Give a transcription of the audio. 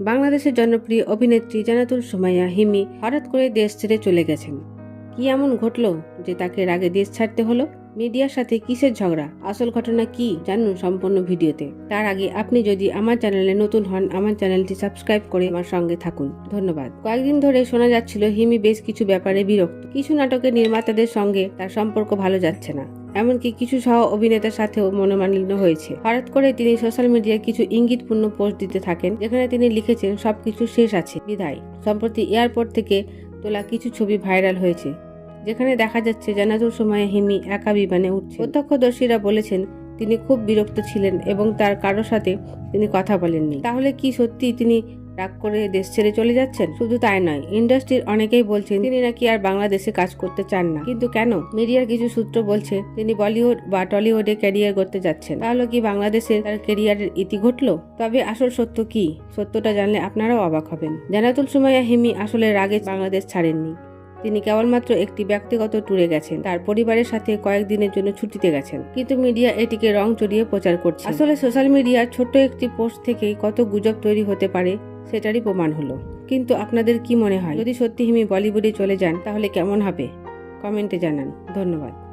বাংলাদেশের জনপ্রিয় অভিনেত্রী জানাতুল সুমাইয়া হিমি হঠাৎ করে দেশ ছেড়ে চলে গেছেন। কি এমন ঘটল যে তাকে রাগে দেশ ছাড়তে হলো? মিডিয়ার সাথে কিসের ঝগড়া? আসল ঘটনা কি জানুন সম্পূর্ণ ভিডিওতে। তার আগে আপনি যদি আমার চ্যানেলে নতুন হন, আমার চ্যানেলটি সাবস্ক্রাইব করে আমার সঙ্গে থাকুন। ধন্যবাদ। কয়েকদিন ধরে শোনা যাচ্ছিল হিমি বেশ কিছু ব্যাপারে বিরক্ত। কিছু নাটকের নির্মাতাদের সঙ্গে তার সম্পর্ক ভালো যাচ্ছে না। এমনকি কিছু সহ অভিনেতার সাথেও মনোমালিন্য হয়েছে। হঠাৎ করে তিনি সোশ্যাল মিডিয়ায় কিছু ইঙ্গিতপূর্ণ পোস্ট দিতে থাকেন, যেখানে তিনি লিখেছেন, সবকিছু শেষ আছে, বিদায়। সম্প্রতি এয়ারপোর্ট থেকে তোলা কিছু ছবি ভাইরাল হয়েছে। যেখানে দেখা যাচ্ছে জানাজুর সময়ে হিমি একা বিমানে উঠছে। প্রত্যক্ষদর্শীরা বলেছেন, তিনি খুব বিরক্ত ছিলেন এবং তার কারোর সাথে তিনি কথা বলেননি। তাহলে কি সত্যি তিনি রাগ করে দেশ ছেড়ে চলে যাচ্ছেন? শুধু তাই নয়, ইন্ডাস্ট্রির অনেকেই বলছেন, তিনি নাকি আর বাংলাদেশে কাজ করতে চান না। কিন্তু কেন? মিডিয়ার কিছু সূত্র বলছে, তিনি বলিউড বা টলিউডে ক্যারিয়ার করতে যাচ্ছেন। তাহলে কি বাংলাদেশে তার ক্যারিয়ারের ইতি ঘটলো? তবে আসল সত্য কি? সত্যটা জানলে আপনারাও অবাক হবেন। জানাতুল সুমাইয়া হিমি আসলে রাগে বাংলাদেশ ছাড়েননি। তিনি কেবলমাত্র একটি ব্যক্তিগত ট্যুরে গেছেন। তার পরিবারের সাথে কয়েকদিনের জন্য ছুটিতে গেছেন। কিন্তু মিডিয়া এটিকে রং চড়িয়ে প্রচার করছে। আসলে সোশ্যাল মিডিয়ার ছোট্ট একটি পোস্ট থেকেই কত গুজব তৈরি হতে পারে, সেটারই প্রমাণ হলো। কিন্তু আপনাদের কি মনে হয়? যদি সত্যি হিমি বলিউডে চলে যান, তাহলে কেমন হবে? কমেন্টে জানান। ধন্যবাদ।